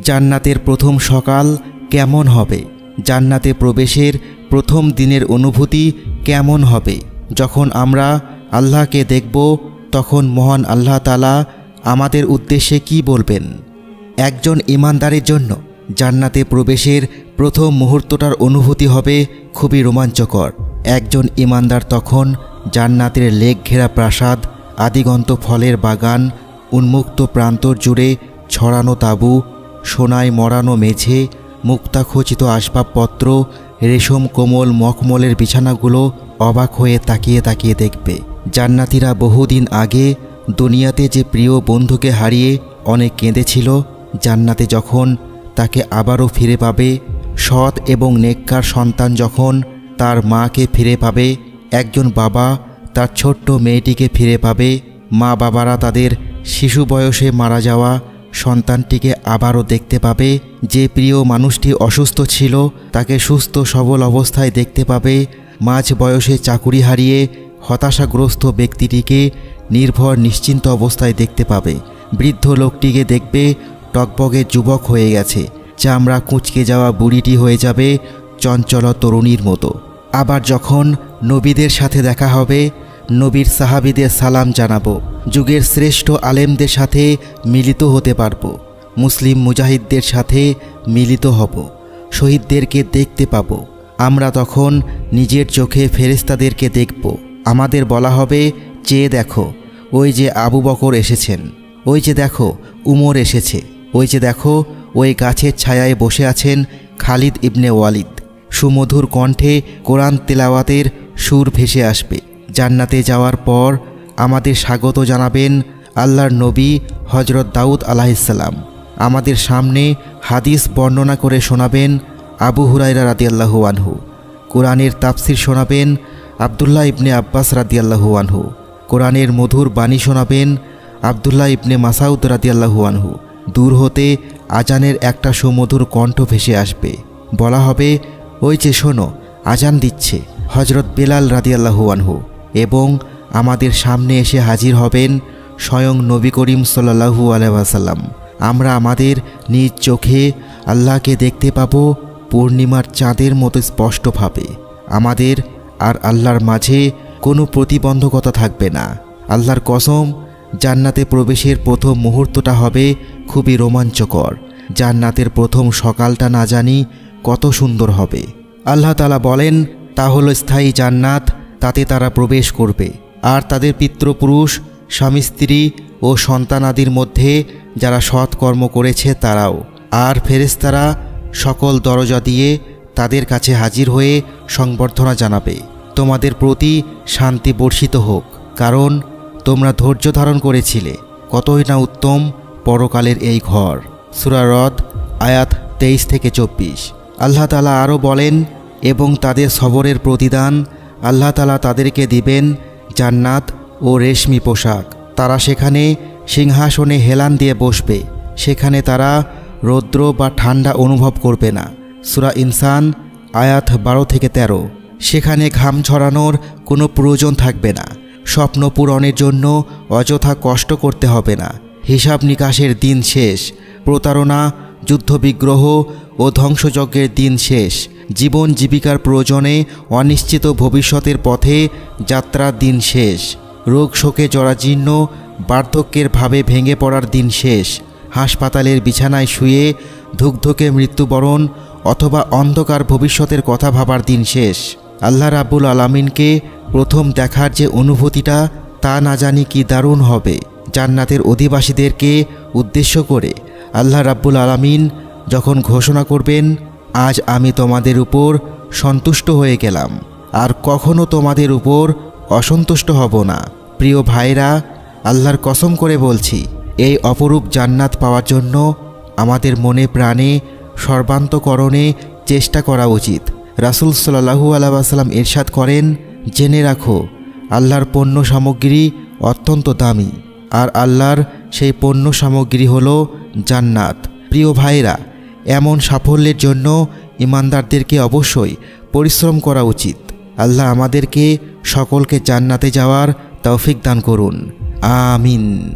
জান্নাতের প্রথম সকাল কেমন হবে? জান্নাতে প্রবেশের প্রথম দিনের অনুভূতি কেমন হবে? যখন আমরা আল্লাহকে দেখব, তখন মহান আল্লাহ তালা আমাদের উদ্দেশ্যে কি বলবেন? একজন ইমানদারের জন্য জান্নাতে প্রবেশের প্রথম মুহূর্তটার অনুভূতি হবে খুবই রোমাঞ্চকর। একজন ইমানদার তখন জান্নাতের লেক ঘেরা প্রাসাদ, আদিগন্ত ফলের বাগান, উন্মুক্ত প্রান্তর জুড়ে ছড়ানো তাঁবু সোনায় মরানো মেঝে, মুক্তাখচিত আসবাবপত্র, রেশম কোমল মখমলের বিছানাগুলো অবাক হয়ে তাকিয়ে তাকিয়ে দেখবে। জান্নাতিরা বহুদিন আগে দুনিয়াতে যে প্রিয় বন্ধুকে হারিয়ে অনেক কেঁদেছিল, জান্নাতে যখন তাকে আবারও ফিরে পাবে, সৎ এবং নেককার সন্তান যখন তার মাকে ফিরে পাবে, একজন বাবা তার ছোট্ট মেয়েটিকে ফিরে পাবে মা বাবারা তাদের শিশু বয়সে মারা যাওয়া সন্তানটিকে আবারও দেখতে পাবে। যে প্রিয় মানুষটি অসুস্থ ছিল, তাকে সুস্থ সবল অবস্থায় দেখতে পাবে। মাঝ বয়সে চাকুরি হারিয়ে হতাশাগ্রস্ত ব্যক্তিটিকে নির্ভর নিশ্চিন্ত অবস্থায় দেখতে পাবে। বৃদ্ধ লোকটিকে দেখবে টকবগে যুবক হয়ে গেছে। চামড়া কুঁচকে যাওয়া বুড়িটি হয়ে যাবে চঞ্চল তরুণীর মতো। আবার যখন নবীদের সাথে দেখা হবে নবীর সাহাবিদের সালাম জানাব। যুগের শ্রেষ্ঠ আলেমদের সাথে মিলিত হতে পারব। মুসলিম মুজাহিদদের সাথে মিলিত হব। শহীদদেরকে দেখতে পাবো। আমরা তখন নিজের চোখে ফেরেস্তাদেরকে দেখব। আমাদের বলা হবে চেয়ে দেখো, ওই যে আবু বকর এসেছেন। ওই যে দেখো, উমর এসেছে। ওই যে দেখো, ওই গাছের ছায়ায় বসে আছেন খালিদ ইবনে ওয়ালিদ। সুমধুর কণ্ঠে কোরআন তেলাওয়াতের সুর ভেসে আসবে। জান্নাতে যাওয়ার পর আমাদের স্বাগত জানাবেন আল্লাহর নবী হজরত দাউদ আলাহিসাল্লাম আমাদের সামনে হাদিস বর্ণনা করে শোনাবেন আবু হুরাইরা রাদিয়াল্লাহু আনহু। কোরআনের তাফসির শোনাবেন আবদুল্লাহ ইবনে আব্বাস রাদিয়াল্লাহু আনহু। কোরআনের মধুর বাণী শোনাবেন আবদুল্লাহ ইবনে মাসাউদ রাদিয়াল্লাহু আনহু। দূর হতে আজানের একটা সুমধুর কণ্ঠ ভেসে আসবে। বলা হবে, ওই যে শোনো, আজান দিচ্ছে। হজরত বেলাল রাদিয়াল্লাহু আনহু। এবং আমাদের সামনে এসে হাজির হবেন স্বয়ং নবী করিম সাল্লাহু আলহাসাল্লাম আমরা আমাদের নিজ চোখে আল্লাহকে দেখতে পাবো পূর্ণিমার চাঁদের মতো স্পষ্টভাবে। আমাদের আর আল্লাহর মাঝে কোনো প্রতিবন্ধকতা থাকবে না। আল্লাহর কসম, জান্নাতে প্রবেশের প্রথম মুহূর্তটা হবে খুবই রোমাঞ্চকর। জান্নাতের প্রথম সকালটা না জানি কত সুন্দর হবে। আল্লাহ তালা বলেন, তা হলো স্থায়ী জান্নাত তাতে তারা প্রবেশ করবে। আর তাদের পিতৃপুরুষ, স্বামী স্ত্রী ও সন্তানাদির মধ্যে যারা সৎকর্ম করেছে তারাও। আর ফেরেস্তারা সকল দরজা দিয়ে তাদের কাছে হাজির হয়ে সংবর্ধনা জানাবে। তোমাদের প্রতি শান্তি বর্ষিত হোক, কারণ তোমরা ধৈর্য ধারণ করেছিলে, কতই না উত্তম পরকালের এই ঘর। সুরারদ আয়াত তেইশ থেকে চব্বিশ। আল্লাহ তালা আরও বলেন, এবং তাদের সবরের প্রতিদান আল্লাহ তালা তাদেরকে দিবেন জান্নাত ও রেশমি পোশাক। তারা সেখানে সিংহাসনে হেলান দিয়ে বসবে। সেখানে তারা রৌদ্র বা ঠান্ডা অনুভব করবে না। সুরা ইনসান, আয়াত বারো থেকে ১৩ সেখানে ঘাম ছড়ানোর কোনো প্রয়োজন থাকবে না। স্বপ্ন পূরণের জন্য অযথা কষ্ট করতে হবে না। হিসাব নিকাশের দিন শেষ। প্রতারণা, যুদ্ধবিগ্রহ ও ধ্বংসযজ্ঞের দিন শেষ। জীবন জীবিকার প্রয়োজনে অনিশ্চিত ভবিষ্যতের পথে যাত্রার দিন শেষ। রোগ শোকে জরাজীর্ণ, বার্ধক্যের ভাবে ভেঙে পড়ার দিন শেষ। হাসপাতালের বিছানায় শুয়ে ধুকধুকে মৃত্যুবরণ অথবা অন্ধকার ভবিষ্যতের কথা ভাবার দিন শেষ। আল্লাহ রাব্বুল আলামিনকে প্রথম দেখার যে অনুভূতিটা, তা না জানি কি দারুণ হবে, জান্নাতের অধিবাসীদেরকে উদ্দেশ্য করে। আল্লাহ রাব্বুল আলামিন যখন ঘোষণা করবেন আজ আমি তোমাদের উপর সন্তুষ্ট হয়ে গেলাম। আর কখনো তোমাদের উপর অসন্তুষ্ট হব না। প্রিয় ভাইরা, আল্লাহর কসম করে বলছি, এই অপরূপ জান্নাত পাওয়ার জন্য আমাদের মনে প্রাণে সর্বান্তকরণে চেষ্টা করা উচিত। রাসুল সাল্লাহু আলাইসাল্লাম এরশাদ করেন, জেনে রাখো, আল্লাহর পণ্য সামগ্রী অত্যন্ত দামি, আর আল্লাহর সেই পণ্য সামগ্রী হলো জান্নাত। প্রিয় ভাইরা এমন সাফল্যের জন্য ইমানদারদেরকে অবশ্যই পরিশ্রম করা উচিত। আল্লাহ আমাদেরকে সকলকে জান্নাতে যাওয়ার তৌফিক দান করুন। আমিন।